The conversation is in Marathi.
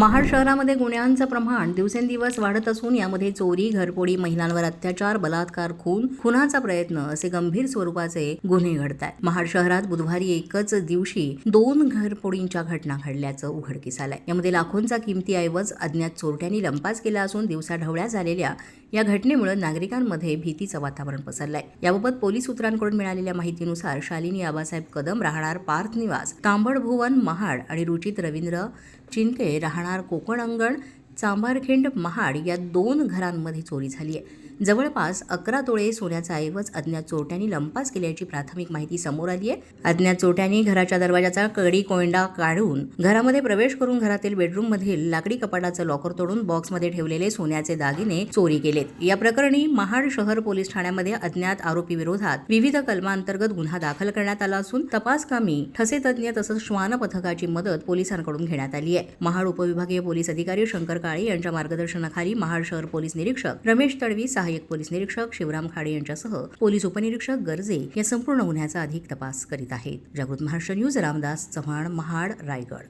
महाड शहरामध्ये गुन्ह्यांचं प्रमाण दिवसेंदिवस वाढत असून यामध्ये चोरी घरफोडी महिलांवर अत्याचार बलात्कार खून खुनाचा प्रयत्न असे गंभीर स्वरूपाचे गुन्हे घडत आहेत महाड शहरात बुधवारी एकच दिवशी दोन घरफोडींच्या घटना घडल्याचं उघडकीस आलंय. यामध्ये लाखोंचा किमती ऐवज अज्ञात चोरट्यांनी लंपास केला असून दिवसाढवळ्या झालेल्या या घटनेमुळे नागरिकांमध्ये भीतीचं वातावरण पसरलंय. याबाबत पोलीस सूत्रांकडून मिळालेल्या माहितीनुसार शालिनी आबासाहेब कदम राहणार पार्थ निवास तांबड भुवन महाड आणि रुचित रवींद्र चिंते राहणार कोकण अंगण चांभारखिंड महाड या दोन घरांमध्ये चोरी झाली आहे. जवळपास अकरा तोळे सोन्याचा ऐवज अज्ञात चोरट्यांनी लंपास केल्याची प्राथमिक माहिती समोर आली आहे. अज्ञात चोरट्यांनी घराच्या दरवाजाचा कडी कोंडा काढून घरामध्ये प्रवेश करून घरातील बेडरूम मधील लाकडी कपाटाचं लॉकर तोडून बॉक्समध्ये ठेवलेले सोन्याचे दागिने चोरी केलेत. या प्रकरणी महाड शहर पोलीस ठाण्यामध्ये अज्ञात आरोपी विरोधात विविध कलमांतर्गत गुन्हा दाखल करण्यात आला असून तपासकामी ठसे तज्ज्ञ तसंच श्वान पथकाची मदत पोलिसांकडून घेण्यात आली आहे. महाड उपविभागीय पोलीस अधिकारी शंकर काळे यांच्या मार्गदर्शनाखाली महाड शहर पोलीस निरीक्षक रमेश तडवी सहाय्यक पोलीस निरीक्षक शिवराम खाडे यांच्यासह पोलीस उपनिरीक्षक गर्जे या संपूर्ण गुन्ह्याचा अधिक तपास करीत आहेत. जागृत महाराष्ट्र न्यूज रामदास चव्हाण महाड रायगड.